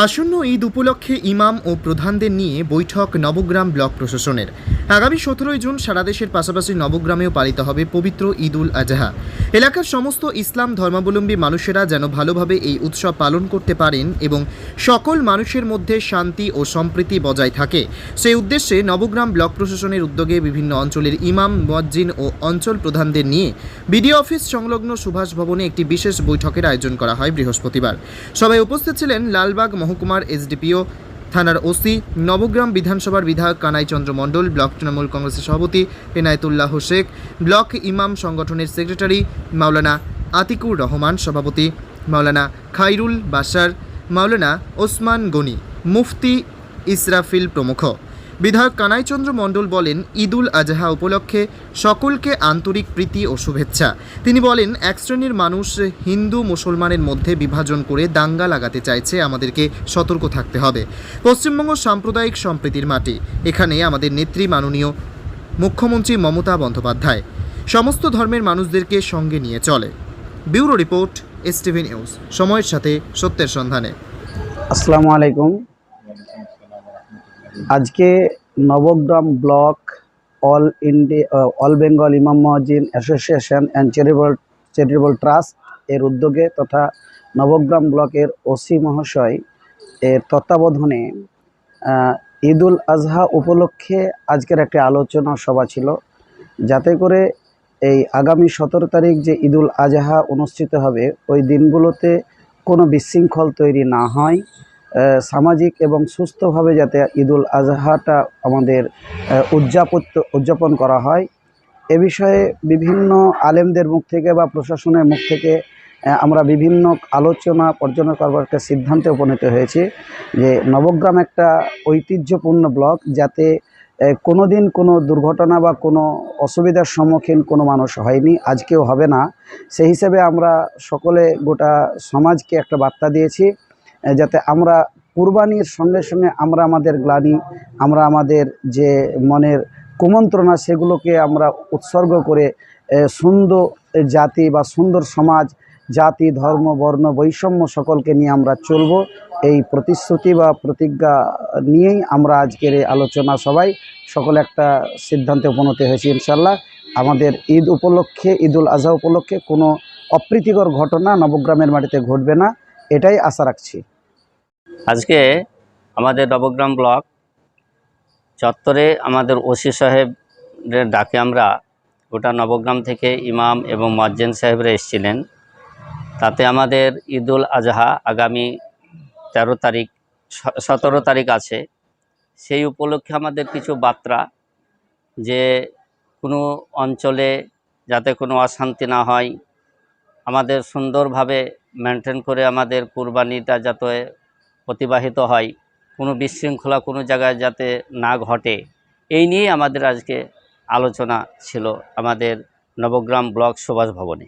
আসন্ন ঈদ উপলক্ষে ইমাম ও প্রধানদের নিয়ে বৈঠক নবগ্রাম ব্লক প্রশাসনের। আগামী সতেরোই জুন সারা দেশের পাশাপাশি নবগ্রামেও পালিত হবে পবিত্র ঈদ উল আজহা। এলাকার সমস্ত ইসলাম ধর্মাবলম্বী মানুষেরা যেন ভালোভাবে এই উৎসব পালন করতে পারেন এবং সকল মানুষের মধ্যে শান্তি ও সম্প্রীতি বজায় থাকে। সেই উদ্দেশ্যে নবগ্রাম ব্লক প্রশাসনের উদ্যোগে বিভিন্ন অঞ্চলের ইমাম মজ্জিন ও অঞ্চল প্রধানদের নিয়ে বিডিও অফিস সংলগ্ন সুভাষ ভবনে একটি বিশেষ বৈঠকের আয়োজন করা হয় বৃহস্পতিবার। সবাই উপস্থিত ছিলেন লালবাগ মহকুমার এসডিপিও, থানার ওসি, নবগ্রাম বিধানসভার বিধায়ক কানাইচন্দ্র মণ্ডল, ব্লক তৃণমূল কংগ্রেসের সভাপতি এনায়েতুল্লাহ শেখ, ব্লক ইমাম সংগঠনের সেক্রেটারি মাওলানা আতিকুর রহমান, সভাপতি মাওলানা খাইরুল বাসার মাওলানা ওসমান গনি, মুফতি ইসরাফিল প্রমুখ। বিধায়ক কানাইচন্দ্র মণ্ডল বলেন, ঈদুল আজহা উপলক্ষে সকলকে আন্তরিক প্রীতি ও শুভেচ্ছা। তিনি বলেন, এক শ্রেণির মানুষ হিন্দু মুসলমানের মধ্যে বিভাজন করে দাঙ্গা লাগাতে চাইছে, আমাদেরকে সতর্ক থাকতে হবে। পশ্চিমবঙ্গ সাম্প্রদায়িক সম্প্রীতির মাটি। এখানে আমাদের নেত্রী মাননীয় মুখ্যমন্ত্রী মমতা বন্দ্যোপাধ্যায়। সমস্ত ধর্মের মানুষদেরকে সঙ্গে নিয়ে চলে। Bureau report, S TV news. সময়ের সাথে সত্যের সন্ধানে। আসসালামু আলাইকুম। আজকে Nabagram block all India all Bengal ইমাম মহাজিন association and charitable charitable trust এর উদ্যোগে তথা নবগ্রাম ব্লকের ওসি মহাশয় এর তত্ত্বাবধানে ঈদুল আজহা উপলক্ষে আজকের একটি আলোচনা সভা ছিল, যাতে করে এই আগামী সতেরো তারিখ যে ঈদুল আজহা অনুষ্ঠিত হবে, ওই দিনগুলোতে কোনো বিশৃঙ্খল তৈরি না হয়। সামাজিক এবং সুস্থভাবে যাতে ঈদুল আজহাটা আমাদের আহ, উদযাপন করা হয়। এ বিষয়ে বিভিন্ন আলেমদের মুখ থেকে বা প্রশাসনের মুখ থেকে আমরা বিভিন্ন আলোচনা পর্যালোচনা করবার একটা সিদ্ধান্তে উপনীত হয়েছি যে নবগ্রাম একটা ঐতিহ্যপূর্ণ ব্লক যাতে কোনো দিন কোনো দুর্ঘটনা বা কোনো অসুবিধার সম্মুখীন কোনো মানুষ হয়নি আজকেও হবে না। সেই হিসেবে আমরা সকলে গোটা সমাজকে একটা বার্তা দিয়েছি। যাতে আমরা কুরবানির সঙ্গে সঙ্গে আমরা আমাদের গ্লানি, আমরা আমাদের যে মনের কুমন্ত্রণা, সেগুলোকে আমরা উৎসর্গ করে সুন্দর জাতি বা সুন্দর সমাজ, জাতি, ধর্ম, বর্ণ, বৈষম্য সকলকে নিয়ে আমরা চলব। এই প্রতিশ্রুতি বা প্রতিজ্ঞা নিয়েই আমরা আজকের এই আলোচনা সবাই সকলে একটা সিদ্ধান্তে উপনীত হয়েছি ইনশাল্লাহ আমাদের ঈদ উপলক্ষে, ঈদুল আজহা উপলক্ষে কোনো অপ্রীতিকর ঘটনা নবগ্রামের মাটিতে ঘটবে না, এটাই আশা রাখছি। আজকে আমাদের নবগ্রাম ব্লক চত্বরে আমাদের ওসি সাহেবের ডাকে আমরা গোটা নবগ্রাম থেকে ইমাম এবং মজ্জেন সাহেবরা এসেছিলেন। তাতে আমাদের ঈদুল আজহা আগামী তেরো তারিখ, সতেরো তারিখ আছে। সেই উপলক্ষে আমাদের কিছু বার্তা যে কোনো অঞ্চলে যাতে কোনো অশান্তি না হয়, আমাদের সুন্দরভাবে মেনটেন করে আমাদের কুরবানিটা যাতে অতিবাহিত হয়, কোনো বিশৃঙ্খলা কোনো জায়গায় যাতে না ঘটে। এই নিয়ে আমাদের আজকে আলোচনা ছিল আমাদের নবগ্রাম ব্লক সুভাষ ভবনে।